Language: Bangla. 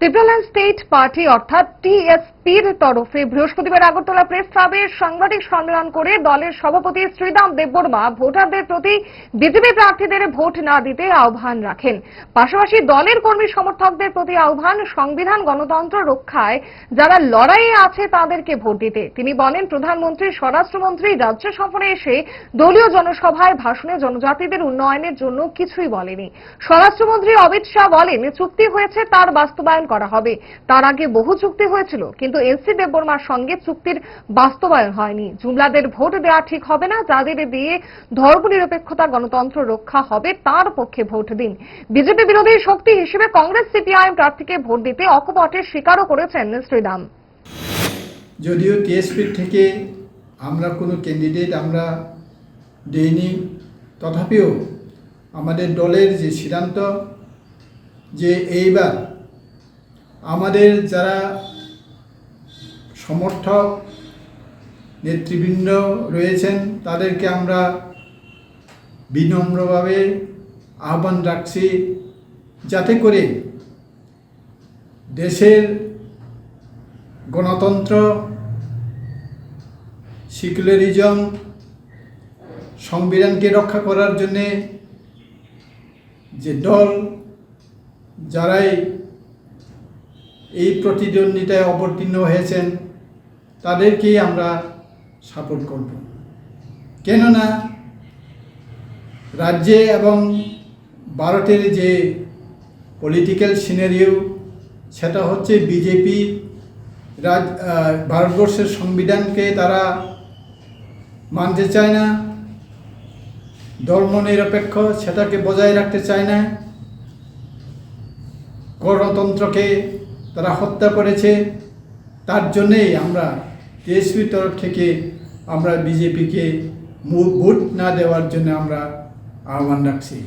ত্রিপুরাল্যান্ড স্টেট পার্টি অর্থাৎ টিএসপির তরফে বৃহস্পতিবার আগরতলা প্রেস ক্লাবে সাংবাদিক সম্মেলন করে দলের সভাপতি শ্রীরাম দেববর্মা ভোটারদের প্রতি বিজেপি প্রার্থীদের ভোট না দিতে আহ্বান রাখেন। পাশাপাশি দলের কর্মী সমর্থকদের প্রতি আহ্বান সংবিধান, গণতন্ত্র রক্ষায় যারা লড়াইয়ে আছে তাদেরকে ভোট দিতে। তিনি বলেন, প্রধানমন্ত্রী, স্বরাষ্ট্রমন্ত্রী, রাজ্য সফরে এসে দলীয় জনসভায় ভাষণে জনজাতিদের উন্নয়নের জন্য কিছুই বলেনি। স্বরাষ্ট্রমন্ত্রী অমিত শাহ বলেন, চুক্তি হয়েছে, তার বাস্তবায়ন করা হবে। তার আগে বহু চুক্তি হয়েছিল, কিন্তু এনসি দেববর্মার সঙ্গে চুক্তির বাস্তবায়ন হয়নি। জুমলাদের ভোট দেওয়া ঠিক হবে না, যাদের দিয়ে ধর্মনিরপেক্ষতা, গণতন্ত্র রক্ষা হবে, তার পক্ষে ভোট দিন। বিজেপি বিরোধী শক্তি হিসেবে কংগ্রেস সিপিআইএম প্রার্থীকে ভোট দিতে অকপটের স্বীকারও করেছেন শ্রীরাম যদিও টিএসপির থেকে আমরা কোনো ক্যান্ডিডেট আমরা দেইনি, তথাপিও আমাদের দলের যে সিদ্ধান্ত যে এইবার আমাদের যারা সমর্থক, নেতৃবৃন্দ রয়েছেন। তাদেরকে আমরা বিনম্রভাবে আহ্বান রাখছি যাতে করে দেশের গণতন্ত্র, সেকুলারিজম, সংবিধানকে রক্ষা করার জন্যে যে দল যারাই এই প্রতিদ্বন্দ্বিতায় অবতীর্ণ হয়েছেন তাদেরকেই আমরা সাপোর্ট করব। কেননা রাজ্যে এবং ভারতের যে পলিটিক্যাল সিনারিও সেটা হচ্ছে বিজেপি রাজ ভারতবর্ষের সংবিধানকে তারা মানতে চায় না, ধর্মনিরপেক্ষ, সেটাকে বজায় রাখতে চায় না, গণতন্ত্রকে তারা হত্যা করেছে, তার জন্যেই আমরা টিএসপির তরফ থেকে আমরা বিজেপিকে ভোট না দেওয়ার জন্য আমরা আহ্বান রাখছি।